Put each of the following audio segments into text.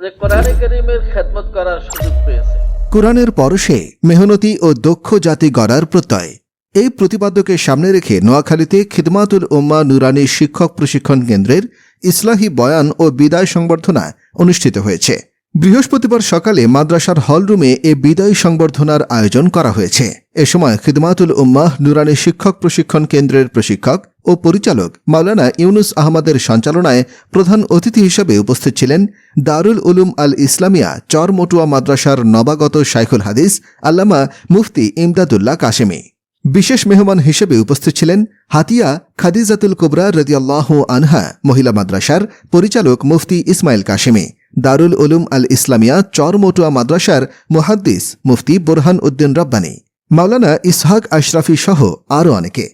যে কোরআনে করিমের খেদমত করার সুযোগ পেয়েছে। কোরআনের পরশে মেহনতি ও দক্ষ জাতি গড়ার প্রত্যয়। এই প্রতিপাদ্যকে সামনে রেখে নোয়াখালীতে খিদমাতুল উম্মা নুরানি শিক্ষক প্রশিক্ষণ কেন্দ্রের ইসলাহী বয়ান ও বিদায় সংবর্ধনা অনুষ্ঠিত হয়েছে। বৃহস্পতিবার সকালে মাদ্রাসার হলরুমে এ বিদায় সংবর্ধনার আয়োজন করা হয়েছে। এ সময় খিদমাতুল উম্মাহ নুরানি শিক্ষক প্রশিক্ষণ কেন্দ্রের প্রশিক্ষক ও পরিচালক মাওলানা ইউনুস আহমদের সঞ্চালনায় প্রধান অতিথি হিসেবে উপস্থিত ছিলেন দারুল উলুম আল ইসলামিয়া, চরমটুয়া মাদ্রাসার নবাগত শাইখুল হাদিস, আল্লামা মুফতি ইমদাদুল্লাহ কাশেমি। বিশেষ মেহমান হিসেবে উপস্থিত ছিলেন হাতিয়া খাদিজাতুল কুবরা রদিয়াল্লাহ আনহা মহিলা মাদ্রাসার পরিচালক মুফতি ইসমাইল কাশেমি। দারুল উলুম আল ইসলামিয়া চরমটুয়া মাদ্রাসার মুহাদ্দিস মুফতি বোরহান উদ্দিন রব্বানী, মাওলানা ইসহাক আশরাফি সহ আরও অনেকে।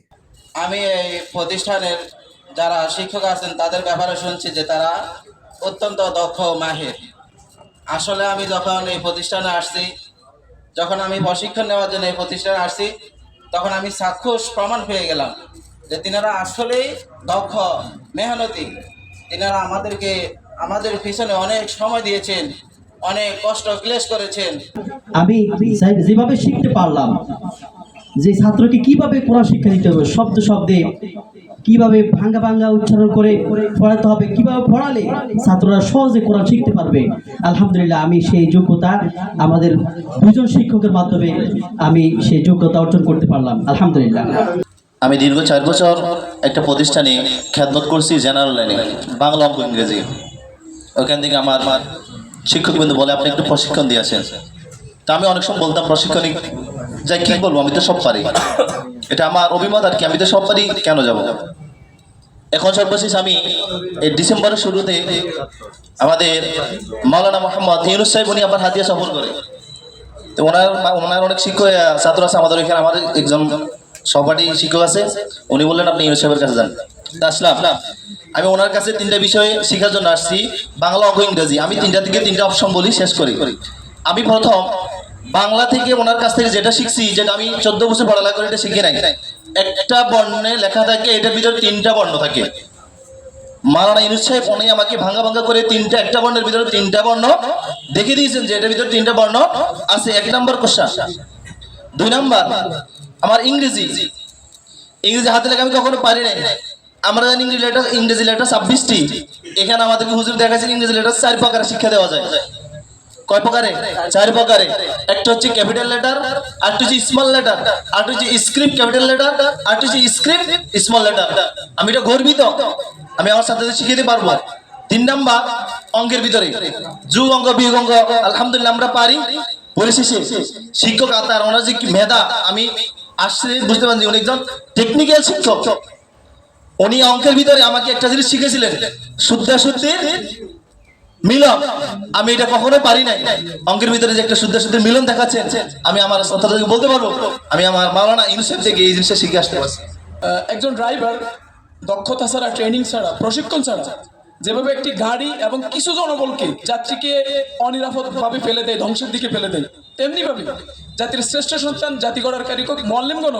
আমি এই প্রতিষ্ঠানের যারা শিক্ষক আছেন, তাদের ব্যাপারে শুনছি যে তারা অত্যন্ত দক্ষ মাহির। আসলে আমি যখন এই প্রতিষ্ঠানে আসছি, যখন আমি প্রশিক্ষণ নেওয়ার জন্য এই প্রতিষ্ঠানে আসছি, তখন আমি চাক্ষুষ প্রমাণ পেয়ে গেলাম যে তিনারা আসলেই দক্ষ, মেহনতি। তিনারা আমাদেরকে আমাদের পিছনে অনেক সময় দিয়েছেন অনেক কষ্ট ক্লেশ করেছেন। আমি যেভাবে শিখতে পারলাম যে ছাত্রকে কীভাবে কোরআন শিক্ষা দিতে হবে শব্দ শব্দে কীভাবে ভাঙ্গা ভাঙ্গা উচ্চারণ করে পড়াতে হবে কীভাবে পড়ালে ছাত্ররা সহজে কোরআন শিখতে পারবে আলহামদুলিল্লাহ আমি সেই যোগ্যতা আমাদের দুজন শিক্ষকের মাধ্যমে আমি সেই যোগ্যতা অর্জন করতে পারলাম আলহামদুলিল্লাহ। আমি দীর্ঘ চার বছর একটা প্রতিষ্ঠানে খ্যাতমত করছি জেনারেল লাইনে বাংলা অঙ্ক ইংরেজি। ওখান থেকে আমার শিক্ষক বিন্দু বলে, আপনি একটু প্রশিক্ষণ দিয়েছেন তা আমি অনেক সময় বলতাম প্রশিক্ষণে যাই কি বলব, আমি তো সব পারি। এটা আমার অভিমত আর কি, আমি তো সব পারি, কেন যাব? এখন সর্বশেষ আমি এই ডিসেম্বরের শুরুতে আমাদের মাওলানা মোহাম্মদ ইউনুস সাহেব, উনি আমার হাতিয়া সফর করে। তো ওনার ওনার অনেক শিক্ষক ছাত্র আছে আমাদের এখানে আমাদের একজন সহপাঠী শিক্ষক আছে। উনি বললেন, আপনি ইউনুস সাহেবের কাছে যান। আসলাম। আমি ওনার কাছে তিনটা বিষয়ে শেখার জন্য আসছি। বাংলা অঙ্ক ইংরেজি। আমি তিনটা থেকে তিনটা অপশন বলি, শেষ করি। আমি প্রথম, বাংলা থেকে ওনার কাছ থেকে যেটা শিখছি, যেটা আমি চোদ্দ বছর পড়ালেখা করে এটা শিখি নাই। একটা বর্ণে লেখা থাকে, এটার ভিতরে তিনটা বর্ণ থাকে। মারানা ইউনুস সাহেব, উনি আমাকে ভাঙা ভাঙা করে তিনটা, একটা বর্ণের ভিতরে তিনটা বর্ণ দেখে দিয়েছেন যে এটার ভিতরে তিনটা বর্ণ আছে। এক নম্বর কোশ্চেন দুই নম্বর, আমার ইংরেজি। ইংরেজি হাতে লেখা আমি কখনো পারি নাই। আমরা জানি ইংরেজি লেটার ইংরেজি লেটার ছাব্বিশটি। এখানে আমাদেরকে হুজুর দেখাচ্ছেন ইংরেজি লেটার চার প্রকারে শিক্ষা দেওয়া যায়। কয় প্রকারে? চার প্রকারে। একটা হচ্ছে ক্যাপিটাল লেটার আরেকটা হচ্ছে স্মল লেটার আরেকটা হচ্ছে স্ক্রিপ্ট ক্যাপিটাল লেটার আরেকটা হচ্ছে স্ক্রিপ্ট স্মল লেটার আমি এটা গর্বিত। আমি আমার সাথে শিখিয়ে দিতে পারব। তিন নাম্বার, অঙ্কের ভিতরে। যুগ অঙ্ক, বিয়োগ অঙ্ক, আলহামদুলিল্লাহ আমরা পারি। পরিশেষে শিক্ষক আতার, ওনার যে মেধা, আমি আসছে বুঝতে পারছি অনেকজন টেকনিক্যাল শিক্ষক। উনি অঙ্কের ভিতরে আমাকে একটা জিনিস শিখেছিলেন। শুদ্ধা শুদ্ধির মিলন। আমি এটা কখনো পারি নাই। অঙ্কের ভিতরে যে একটা শুদ্ধ শুদ্ধ মিলন দেখাচ্ছে, আমি আমার শ্রদ্ধা থেকে বলতে পারব? আমি আমার মাওলানা ইউনুসেফ থেকে এই জিনিসটা শিখে আসতে পারছি। একজন ড্রাইভার দক্ষতা ছাড়া ট্রেনিং ছাড়া, প্রশিক্ষণ ছাড়া, যেভাবে একটি গাড়ি এবং কিছু জনবলকে যাত্রীকে অনিরাপদভাবে ফেলে দেয়, ধ্বংসের দিকে ফেলে দেয়, তেমনিভাবে জাতির শ্রেষ্ঠ সন্তান, জাতি গড়ার কারিকক মল্লিমগণ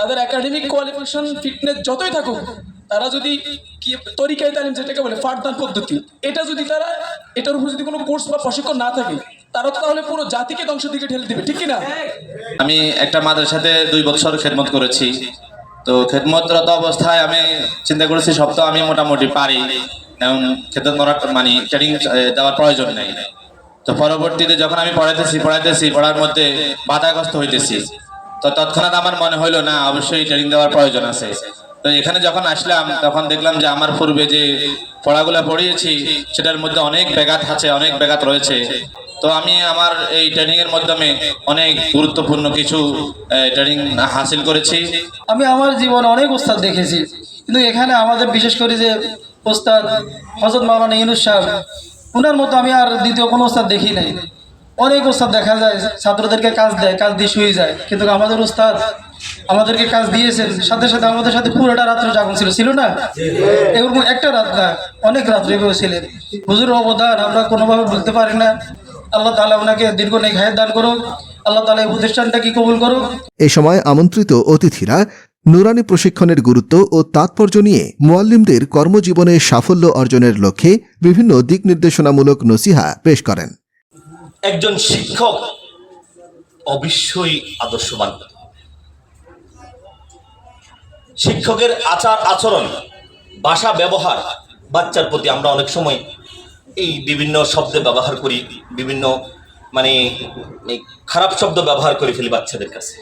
তাদের একাডেমিক কোয়ালিফিকেশন ফিটনেস যতই থাকুক, তারা যদি কি তরিকায় তালিম, যেটাকে বলে পাঠদান পদ্ধতি, এটা যদি তারা, এটার উপর যদি কোনো কোর্স বা প্রশিক্ষণ না থাকে, তারা তো তাহলে পুরো জাতিকে ধ্বংসের দিকে ঠেলে দিবে, ঠিক না? আমি একটা মাদ্রাসাতে দুই বছর খেদমত করেছি। তো খেদমতরত অবস্থায় আমি চিন্তা করেছি, সব তো আমি মোটামুটি পারি। এবং খেদমত করার মানে ট্রেনিং দেওয়ার প্রয়োজন নেই। তো পরবর্তীতে যখন আমি পড়াইতেছি পড়াইতেছি, পড়ার মধ্যে বাধাগ্রস্ত হইতেছি। তো তৎক্ষণাৎ আমার মনে হইল, না, অবশ্যই ট্রেনিং দেওয়ার প্রয়োজন আছে। তো এখানে যখন আসলাম, তখন দেখলাম যে আমার পূর্বে যে পড়াগুলো পড়িয়েছি, সেটার মধ্যে অনেক ব্যাঘাত আছে, অনেক ব্যাঘাত রয়েছে। তো আমি আমার এই ট্রেনিং এর মাধ্যমে অনেক গুরুত্বপূর্ণ কিছু ট্রেনিং হাসিল করেছি। আমি আমার জীবনে অনেক উস্তাদ দেখেছি। কিন্তু এখানে আমাদের বিশেষ করে যে ওস্তাদ হজরত মাওলানা ইউনুস সাহেব ওনার মতো আমি আর দ্বিতীয় কোনো ওস্তাদ দেখি নাই। অনেক ওস্তাদ দেখা যায়, ছাত্রদেরকে কাজ দেয়, কাজ দিয়ে শুয়ে যায়। কিন্তু আমাদের ওস্তাদ আমাদেরকে কাজ দিয়েছেন, সাথে সাথে আমাদের সাথে পুরোটা রাত্র জাগন ছিল ছিল না? এরকম একটা রাত না, অনেক রাত্রে ছিলেন। হুজুর অবদান আমরা কোনোভাবে বলতে পারি না। আল্লাহ তালা ওনাকে দীর্ঘ নেই দান করুক, আল্লাহ তালা এই প্রতিষ্ঠানটাকে কবুল করুক। এ সময় আমন্ত্রিত অতিথিরা নুরানি প্রশিক্ষণের গুরুত্ব ও তাৎপর্য নিয়ে মোয়াল্লিমদের কর্মজীবনে সাফল্য অর্জনের লক্ষ্যে বিভিন্ন দিক নির্দেশনামূলক নসিহা পেশ করেন। একজন শিক্ষক অবশ্যই আদর্শবান। শিক্ষকের আচার আচরণ, ভাষা ব্যবহার, বাচ্চার প্রতি আমরা অনেক সময় এই বিভিন্ন শব্দ ব্যবহার করি, বিভিন্ন মানে খারাপ শব্দ ব্যবহার করে ফেলি বাচ্চাদের কাছে।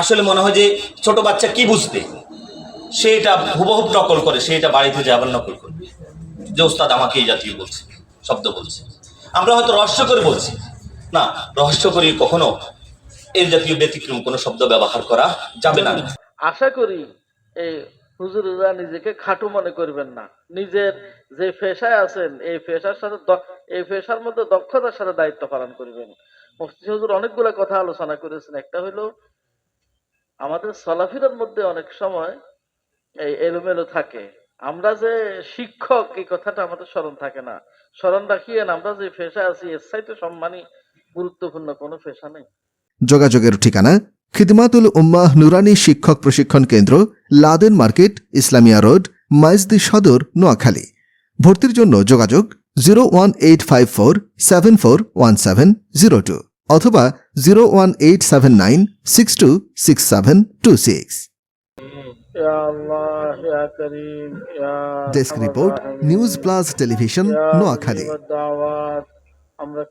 আসলে মনে হয় যে ছোট বাচ্চা কি বুঝবে? সে এটা হুবহুব নকল করে, সে এটা বাড়িতে যে আবার নকল করবে। যে ওস্তাদ আমাকে এই জাতীয় বলছে, শব্দ বলছে। আমরা হয়তো রহস্য করে বলছি। না, রহস্য করে কখনো এই জাতীয় ব্যতিক্রম কোনো শব্দ ব্যবহার করা যাবে না। আশা করি এই হুজুরেরা নিজেকে খাটু মনে করবেন না। নিজের যে পেশায় আছেন, এই পেশার সাথে এই পেশার মধ্যে দক্ষতার সাথে দায়িত্ব পালন করবেন। মুফতি হুজুর অনেকগুলো কথা আলোচনা করেছেন। একটা হলো, আমাদের চলাফেরার মধ্যে অনেক সময় এই এলোমেলো থাকে। আমরা যে শিক্ষক, এই কথাটা আমাদের স্মরণ থাকে না। স্মরণ রাখিয়েন, আমরা যে পেশা আছি, এর চাইতে সম্মানী, গুরুত্বপূর্ণ কোনো পেশা নেই। যোগাযোগের ঠিকানা, খিদমাতুল উম্মাহ নুরানি শিক্ষক প্রশিক্ষণ কেন্দ্র, Laden market, Islamia road, Maijdee সদর, নোয়াখালী। ভর্তির জন্য যোগাযোগ zero one eight five four seven four one seven zero two অথবা zero one eight seven nine six two six seven two six. Desk report news plus television Noakhali. আমরা